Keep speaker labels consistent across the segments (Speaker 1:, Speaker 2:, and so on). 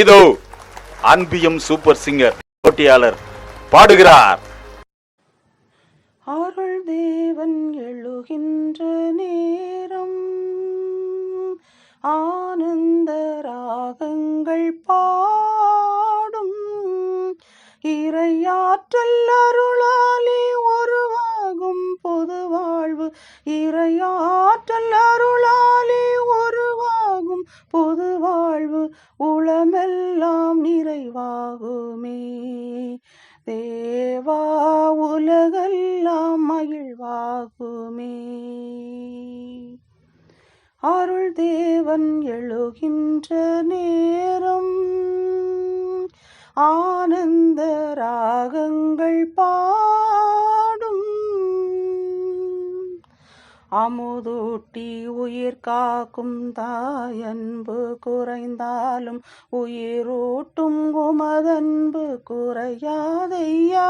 Speaker 1: இதோ அன்பியம் super singer போட்டியாளர் பாடுகிறார்.
Speaker 2: அருள் தேவன் எழுகின்ற நேரம் ஆனந்த ராகங்கள் பாடும். இறையாற்றல் அருளாலே உருவாகும் பொது வாழ்வு. இறையாற்றல் அருள் பொது வாழ்வு உளமெல்லாம் நிறைவாகுமே. தேவா உலகெல்லாம் மகிழ்வாகுமே. அருள் தேவன் எழுகின்ற நேரம் ஆனந்த ராகங்கள் பா அமுதூட்டி உயிர் காக்கும் தாயன்பு குறைந்தாலும் உயிரூட்டும் உமதன்பு குறையாதையா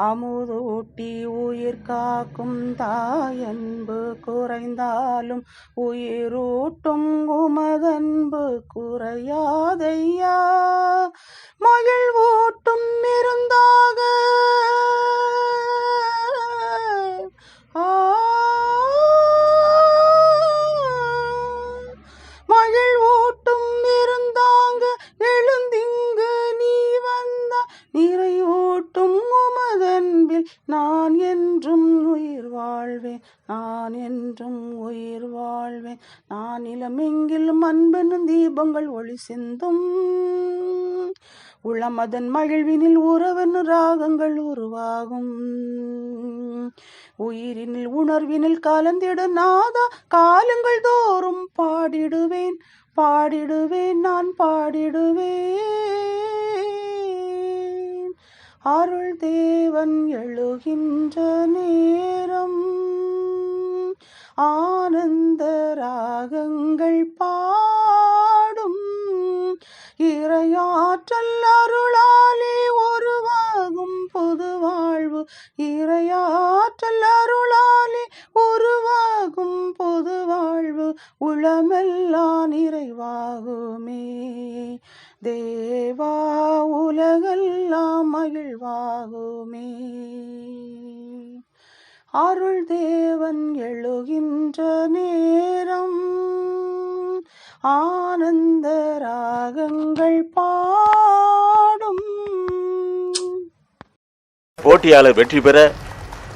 Speaker 2: அமுதூட்டி உயிர் காக்கும் தாயன்பு குறைந்தாலும் உயிரூட்டும் உமதன்பு குறையாதையா மகிழ்வூட்டும் அதன்பில் நான் என்றும் உயிர் வாழ்வேன். நான் என்றும் உயிர் வாழ்வேன். நான் இளமெங்கிலும் அன்பனும் தீபங்கள் ஒளி சிந்தும். உளமதன் மகிழ்வினில் உறவன் ராகங்கள் உருவாகும். உயிரினில் உணர்வினில் கலந்திட நாதா காலங்கள் தோறும் பாடிடுவேன். பாடிடுவேன் நான் பாடிடுவேன். அருள் தேவன் எழுகின்ற நேரம். ஆனந்த ராகங்கள் பாடும். இறையாற்றல் அருளாலே உருவாகும் பொது வாழ்வு இறையாற்றல் அருளாலே உருவாகும் பொது வாழ்வு உளமெல்லாம் நிறைவாகுமே தேவா உலகெல்லாம் மகிழ்வாகுமே. அருள் தேவன் எழுகின்ற நேரம் ஆனந்த ராகங்கள் பாடும்.
Speaker 1: போட்டியாளர் வெற்றி பெற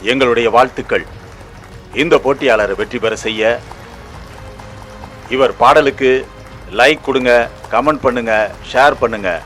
Speaker 1: எங்களுடைய வாழ்த்துக்கள். இந்த போட்டியாளரை வெற்றி பெற செய்ய இவர் பாடலுக்கு லைக் கொடுங்க. கமெண்ட் பண்ணுங்கள் ஷேர் பண்ணுங்கள்